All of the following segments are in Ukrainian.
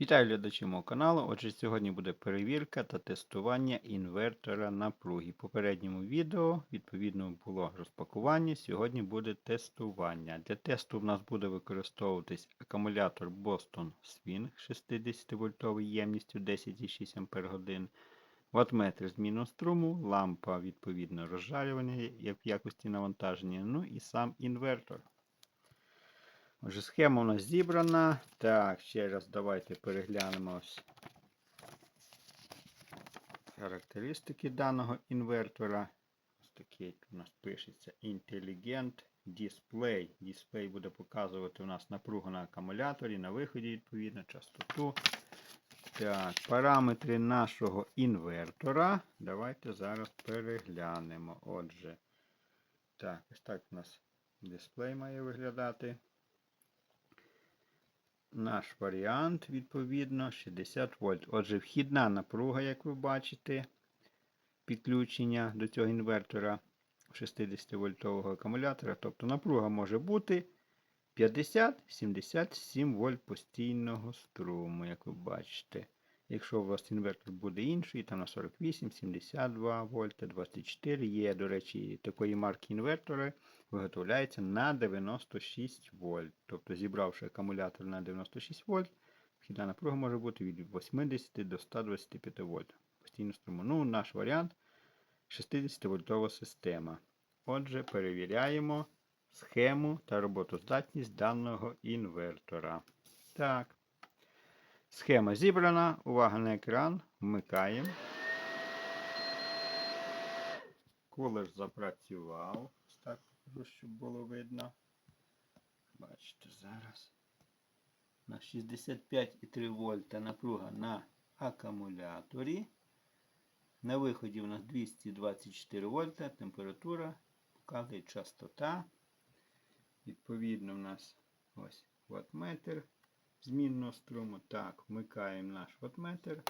Вітаю глядачі мого каналу. Отже, сьогодні буде перевірка та тестування інвертора напруги. В попередньому відео, відповідно, було розпакування. Сьогодні буде тестування. Для тесту в нас буде використовуватись акумулятор Boston Swing 60 вольтовою ємністю 10,6 Ах, ваттметр зміну струму, лампа відповідно розжарювання як в якості навантаження, ну і сам інвертор. Отже, схема у нас зібрана. Так, ще раз давайте переглянемо характеристики даного інвертора. Ось такий у нас пишеться Intelligent Display. Дисплей буде показувати у нас напругу на акумуляторі, на виході, відповідно, частоту. Так, параметри нашого інвертора. Давайте зараз переглянемо. Отже, так, ось так у нас дисплей має виглядати. Наш варіант, відповідно, 60 вольт. Отже, вхідна напруга, як ви бачите, підключення до цього інвертора 60-вольтового акумулятора. Тобто напруга може бути 50-77 вольт постійного струму, як ви бачите. Якщо у вас інвертор буде інший, там на 48, 72 вольта, 24 є, до речі, такої марки інвертори виготовляється на 96 вольт. Тобто, зібравши акумулятор на 96 вольт, вхідна напруга може бути від 80 до 125 вольт. Постійно струму. Ну, наш варіант 60-вольтова система. Отже, перевіряємо схему та роботоздатність даного інвертора. Так. Схема зібрана. Увага на екран. Вмикаємо. Кулер запрацював. Так, щоб було видно. Бачите, зараз. На 65,3 вольта напруга на акумуляторі. На виході у нас 224 вольта, температура, показує частота. Відповідно, у нас ось ваттметр змінного струму. Так, вмикаємо наш ваттметр.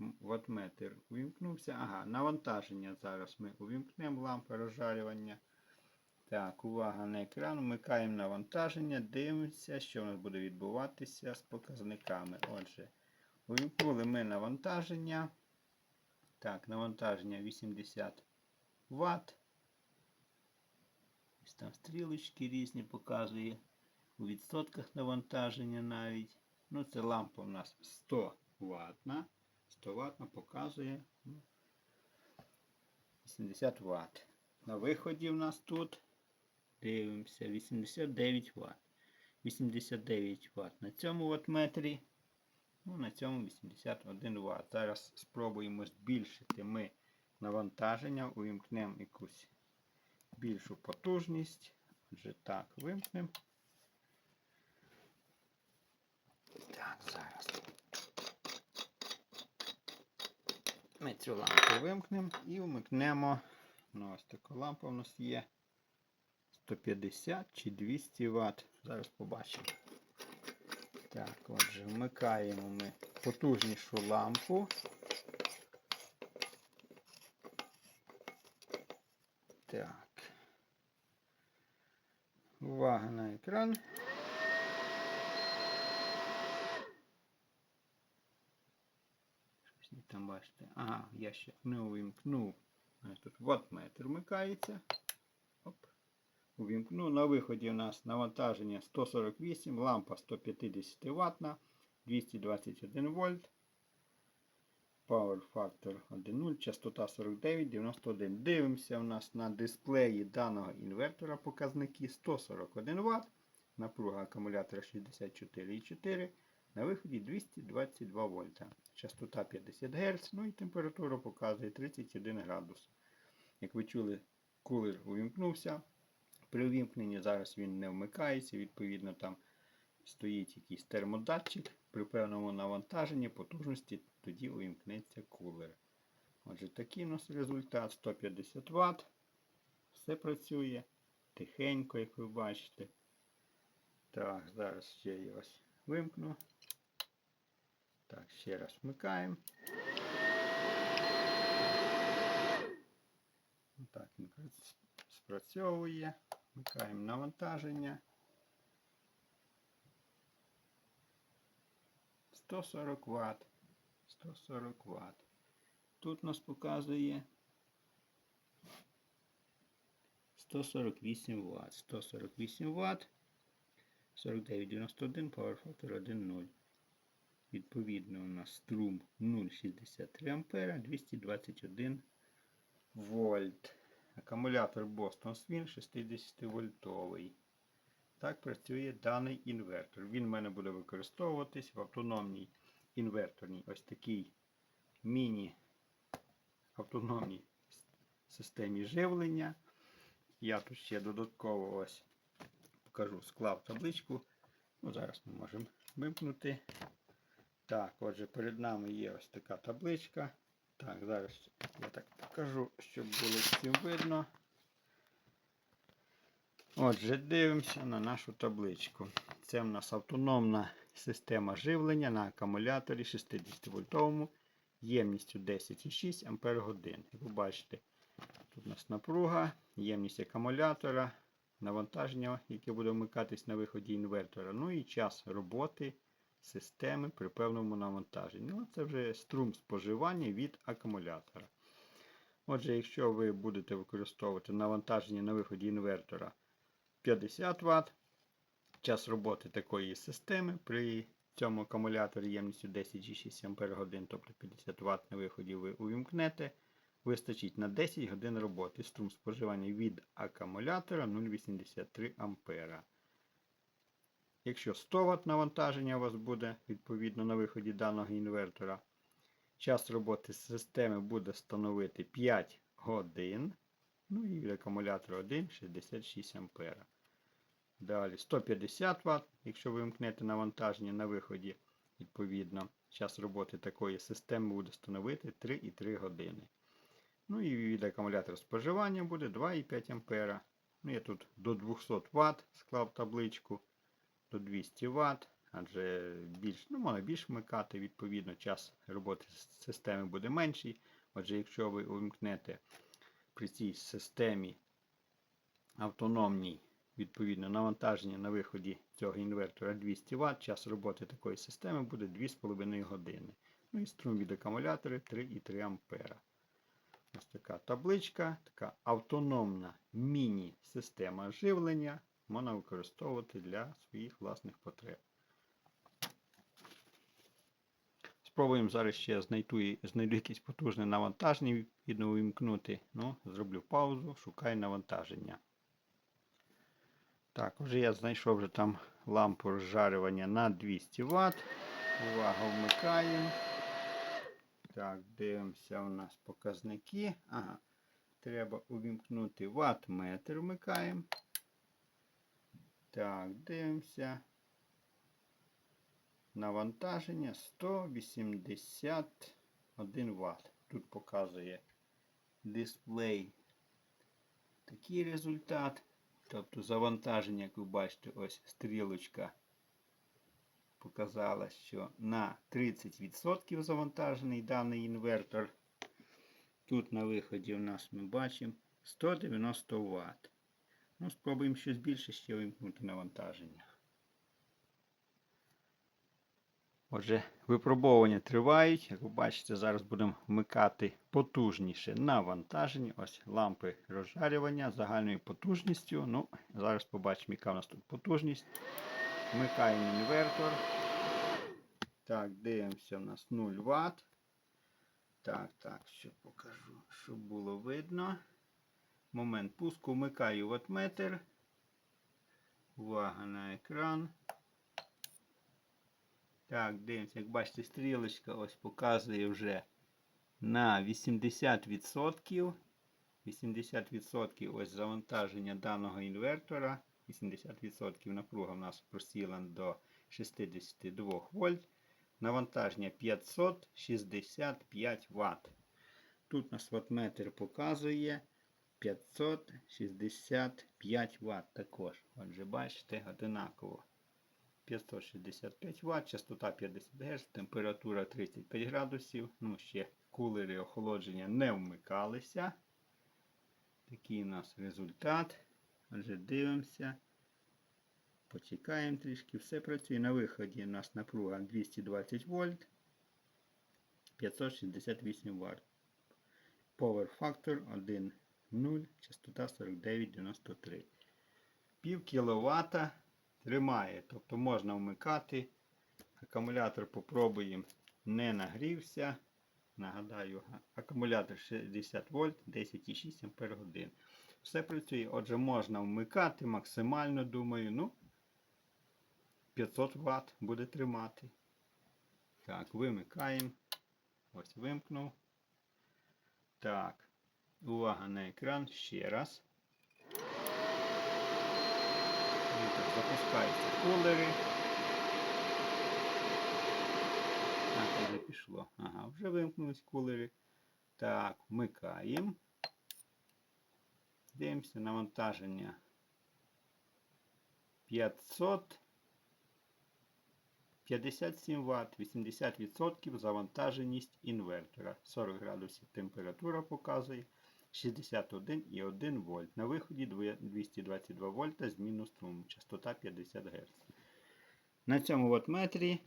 М, Ваттметр увімкнувся. Ага, навантаження зараз ми увімкнемо лампа розжарювання. Так, увага на екран. Вмикаємо навантаження, дивимося, що у нас буде відбуватися з показниками. Отже, увімкнули ми навантаження. Так, навантаження 80 Вт. Ось там стрілочки різні показує. У відсотках навантаження навіть. Ну, це лампа у нас 100 ватна. 100 ватна показує ну, 80 Вт. На виході в нас тут дивимося 89 Вт. 89 Вт на цьому ваттметрі. Ну, на цьому 81 Вт. Зараз спробуємо збільшити ми навантаження, увімкнемо якусь більшу потужність. Отже, так, вимкнемо. Так, зараз. Ми цю лампу вимкнемо і вмикнемо. Ну, ось така лампа у нас є. 150 чи 200 Вт. Зараз побачимо. Так, отже, вмикаємо ми потужнішу лампу. Так. Увага на екран. Щось не там бачите. Ага, я ще не увімкнув. Ось Тут ваттметр вмикається. Оп. Увімкну. На виході у нас навантаження 148, лампа 150 ватна, 221 вольт. Power Factor 1.0, частота 49,91. Дивимося у нас на дисплеї даного інвертора показники 141 Вт. Напруга акумулятора 64,4. На виході 222 вольта. Частота 50 Гц. Ну і температура показує 31 градус. Як ви чули, кулер увімкнувся. При увімкненні зараз він не вмикається, відповідно, там стоїть якийсь термодатчик. При певному навантаженні потужності тоді увімкнеться кулер. Отже, такий у нас результат 150 Вт. Все працює тихенько, як ви бачите. Так, зараз ще я ось вимкну. Так, ще раз вмикаємо. Так, він спрацьовує. Вмикаємо навантаження. 140 Вт. 140 Вт. Тут нас показує 148 Вт. 148 Вт. 4991 Power Factor 1.0. Відповідно, у нас струм 0,63 А, 221 вольт. Акумулятор Boston Swing 60 вольтовий. Так працює даний інвертор. Він в мене буде використовуватись в автономній інверторній ось такій міні автономній системі живлення. Я тут ще додатково ось покажу, склав табличку. Ну, зараз ми можемо вимкнути. Так, отже, перед нами є ось така табличка. Так, зараз я так покажу, щоб було всім видно. Отже, дивимося на нашу табличку. Це в нас автономна система живлення на акумуляторі 60 вольтовому ємністю 10,6 Ампер годин. Як ви бачите, тут у нас напруга, ємність акумулятора, навантаження, яке буде вмикатись на виході інвертора, ну і час роботи системи при певному навантаженні. Ну, це вже струм споживання від акумулятора. Отже, якщо ви будете використовувати навантаження на виході інвертора 50 Вт, час роботи такої системи при цьому акумуляторі ємністю 10,6 Ах, тобто 50 Вт на виході ви увімкнете, вистачить на 10 годин роботи. Струм споживання від акумулятора 0,83 А. Якщо 100 Вт навантаження у вас буде відповідно на виході даного інвертора, час роботи системи буде становити 5 годин. Ну і від акумулятора 1 66 А. Далі 150 Вт, якщо ви вимкнете навантаження на виході, відповідно, час роботи такої системи буде становити 3,3 години. Ну і від акумулятора споживання буде 2,5 А. Ну, я тут до 200 Вт склав табличку до 200 Вт, адже більш, ну, можна більш вмикати, відповідно, час роботи системи буде менший. Отже, якщо ви увімкнете при цій системі автономній, відповідно, навантаження на виході цього інвертора 200 Вт, час роботи такої системи буде 2,5 години. Ну і струм від акумулятора 3,3 А. Ось така табличка, така автономна міні-система живлення можна використовувати для своїх власних потреб. Спробуємо зараз ще знайду, знайду якесь потужне навантаження, відповідно увімкнути. Ну, зроблю паузу, шукаю навантаження. Так, вже я знайшов вже там лампу розжарювання на 200 Вт. Увага, вмикаємо. Так, дивимося у нас показники. Ага. Треба увімкнути ватт-метр, вмикаємо. Так, дивимося. Навантаження 181 Вт. Тут показує дисплей такий результат. Тобто завантаження, як ви бачите, ось стрілочка показала, що на 30% завантажений даний інвертор. Тут на виході у нас ми бачимо 190 Вт. Ну, спробуємо щось більше ще вимкнути навантаження. Отже, випробовування тривають. Як ви бачите, зараз будемо вмикати потужніше навантаження. Ось лампи розжарювання загальною потужністю. Ну, зараз побачимо, яка у нас тут потужність. Вмикаємо інвертор. Так, дивимося, у нас 0 Вт. Так, так, ще покажу, щоб було видно. Момент пуску вмикаю ватметр. Увага на екран. Так, дивимося, як бачите, стрілочка ось показує вже на 80%. 80% ось завантаження даного інвертора. 80% напруга в нас просіла до 62 вольт. Навантаження 565 Вт. Тут у нас ватметр показує 565 Вт також. Отже, бачите, одинаково. 565 Вт, частота 50 Гц, температура 35 градусів. Ну, ще кулери охолодження не вмикалися. Такий у нас результат. Отже, дивимося. Почекаємо трішки. Все працює. На виході у нас напруга 220 вольт. 568 Вт. Power Factor 1,0, частота 49,93. Пів кіловата тримає. Тобто можна вмикати. Акумулятор попробуємо. Не нагрівся. Нагадаю, акумулятор 60 вольт, 10,6 Ампер годин. Все працює. Отже, можна вмикати максимально, думаю, ну, 500 Вт буде тримати. Так, вимикаємо. Ось вимкнув. Так. Увага на екран ще раз. Вітер запускаються кулери. А, вже пішло. Ага, вже вимкнулись кулери. Так, вмикаємо. Дивимося навантаження 500. 57 Вт, 80% завантаженість інвертора. 40 градусів температура показує. 61,1 вольт. На виході 222 вольта з мінус струму. Частота 50 Гц. На цьому вольтметрі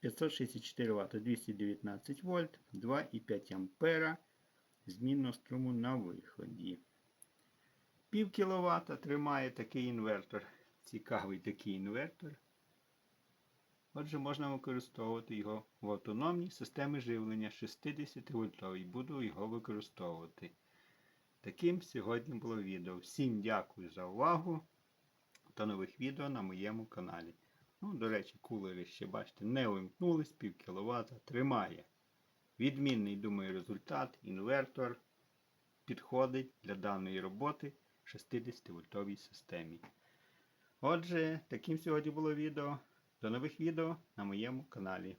564 Вт, 219 вольт, 2,5 ампера змінного струму на виході. Пів кіловата тримає такий інвертор. Цікавий такий інвертор. Отже, можна використовувати його в автономній системі живлення 60 вольтовій. Буду його використовувати. Таким сьогодні було відео. Всім дякую за увагу. До нових відео на моєму каналі. Ну, до речі, кулери ще бачите, не вимкнулись, пів кіловата, тримає. Відмінний, думаю, результат. Інвертор підходить для даної роботи в 60 вольтовій системі. Отже, таким сьогодні було відео. До нових відео на моєму каналі.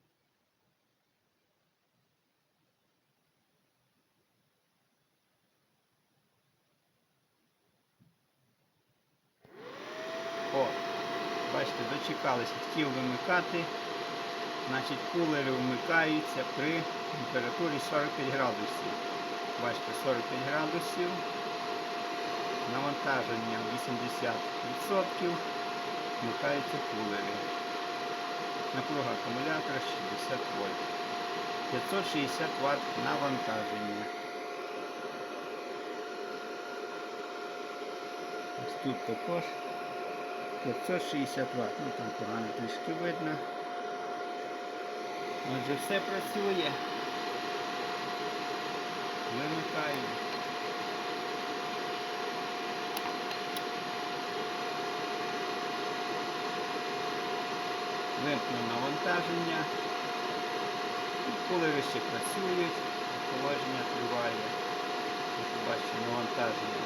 О, бачите, дочекалися, хотів вимикати. Значить, кулери вмикаються при температурі 45 градусів. Бачите, 45 градусів. Навантаження 80%. Вмикаються кулери. Напруга акумулятора 60 вольт. 560 Вт навантаження. Ось тут також 560 Вт. Ну там погано трішки видно. Отже, все працює. Вимикаємо. Вимкнув навантаження. Кулери ще працюють, охолодження триває. Як ви бачите, навантаження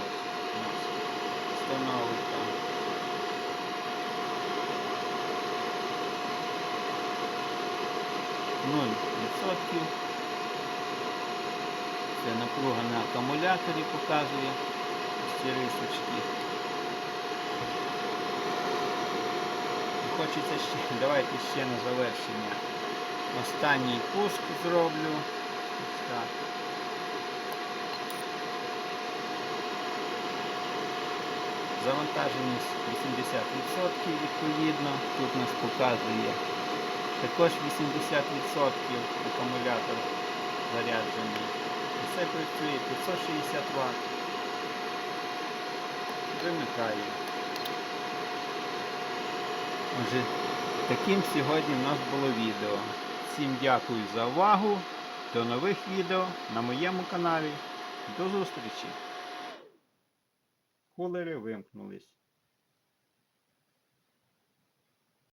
у нас становить там. Нуль відсотків. Це напруга на акумуляторі показує ось ці рисочки. Хочеться ще, давайте ще на завершення. Останній пуск зроблю. Завантаженість 80% відповідно. Тут нас показує також 80% акумулятор заряджений. Все працює 560 Вт. Вимикаємо. Отже, таким сьогодні у нас було відео. Всім дякую за увагу. До нових відео на моєму каналі. До зустрічі! Кулери вимкнулись.